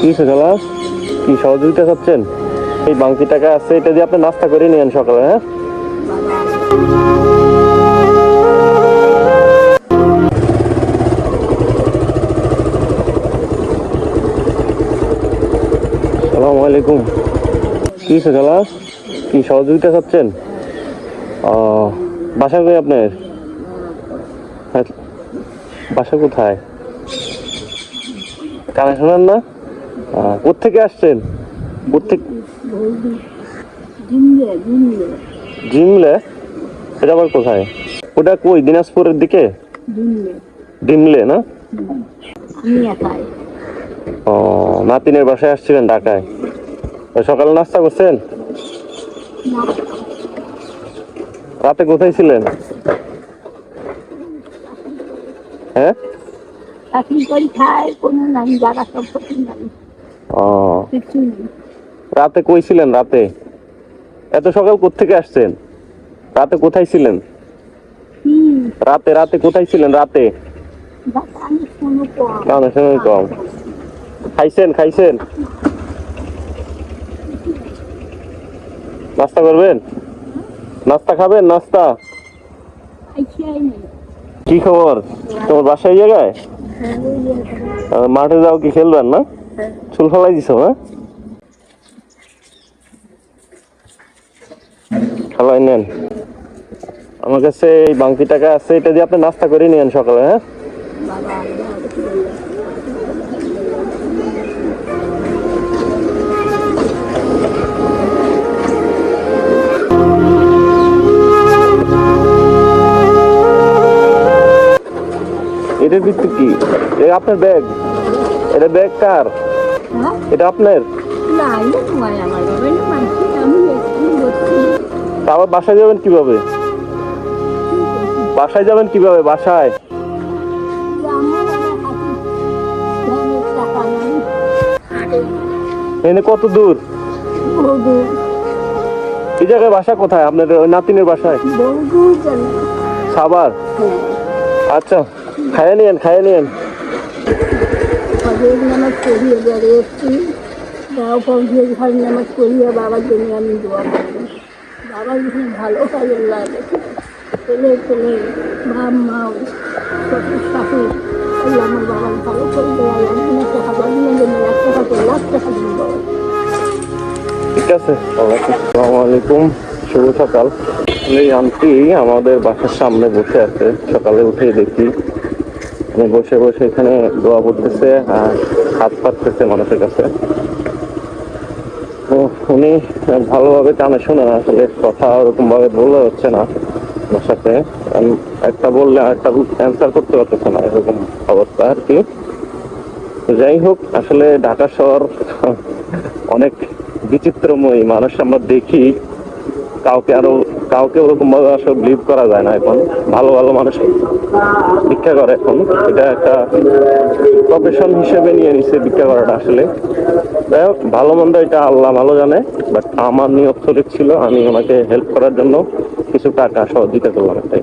কি সকালা কি সহযোগিতা করছেন এই বাংতি টাকা আছে এটা দিয়ে আপনি নাস্তা করে নিয়েন সকালে হ্যাঁ? সালামু আলাইকুম। কি সকালা কি সহযোগিতা ও বাসা কই আপনার? হ্যাঁ, বাসা কোথায়? কানে শোনান না? আহ, কোত্থেকে আসছেন? কোত্থেকে ডিমলে এটা আবার কোথায়? ওটা কই দিনাজপুরের দিকে? ডিমলে ডিমলে না? ও নাতিনের বাসায় আসছিলেন ঢাকায়। সকালে নাস্তা করছেন? রাতে কোথায় ছিলেন? হ্যাঁ? চাকরি করি খায় কোনো নাই জায়গা সম্পত্তি নাই ও। রাতে কই ছিলেন রাতে? এত সকাল কোত্থেকে আসছেন? রাতে কোথায় ছিলেন? রাতে রাতে কোথায় ছিলেন রাতে? কোনো কম। খাইছেন খাইছেন? নাস্তা করবেন? নাস্তা খাবেন নাস্তা? কি খবর? তোমার বাসায় জায়গায়? মাঠে যাও কি খেলবেন না? চুল ফেলাই দিছো হ্যাঁ খেলাই নেন। আমার কাছে এই বাংতি টাকা আছে, এটা দিয়ে আপনি নাস্তা করে নিয়েন সকালে হ্যাঁ? এটার ভিত্তি কি? আপনার ব্যাগ। এটা ব্যাগ কার? এটা আপনার? না এটা তা আবার বাসায় যাবেন কীভাবে? বাসায় যাবেন কীভাবে? বাসায়? এনে কত দূর? এই জায়গায় বাসা কোথায়? আপনার ওই নাতিনের বাসায়? সাবার? হ্যাঁ। আচ্ছা খাইয়ে নিয়েন খাইয়ে নিয়েন। ফজর নামাজ পড়িয়ে বেরিয়েছি তাও ফজর ঘর নামাজ পড়িয়ে বাবার জন্য আমি দোয়া করি। বাবা যখন ভালো কাজে লাগে, ছেলে ছেলে মা আল্লাহ আমার বাবার ভালো করে দেওয়া একটা হাজার দিনের জন্য টাকা করে লাখ টাকা বাবা ঠিক আছে আসসালামু। আলাইকুম শুভ সকাল। আন্টি আমাদের বাসার সামনে বসে আছে। সকালে উঠে দেখি উনি বসে বসে এখানে দোয়া করতেছে আর হাত পাততেছে মানুষের কাছে। তো উনি ভালোভাবে কানে শোনে না, আসলে কথা ওরকম ভাবে বলে হচ্ছে না আমার সাথে। একটা বললে একটা অ্যান্সার করতে পারতেছে না, এরকম অবস্থা আর কি। যাই হোক, আসলে ঢাকা শহর অনেক বিচিত্রময়ী। মানুষ আমরা দেখি, কাউকে আরও কাউকে ওরকম ভাবে আসলে বিলিভ করা যায় না এখন। ভালো ভালো মানুষ ভিক্ষা করে এখন। এটা একটা প্রফেশন হিসেবে নিয়ে নিচ্ছে ভিক্ষা করাটা আসলে। যাই হোক, ভালো মন্দ এটা আল্লাহ ভালো জানে বাট আমার নিয়োগ শরীর ছিল আমি ওনাকে হেল্প করার জন্য কিছু টাকা সহযোগিতা করলাম এটাই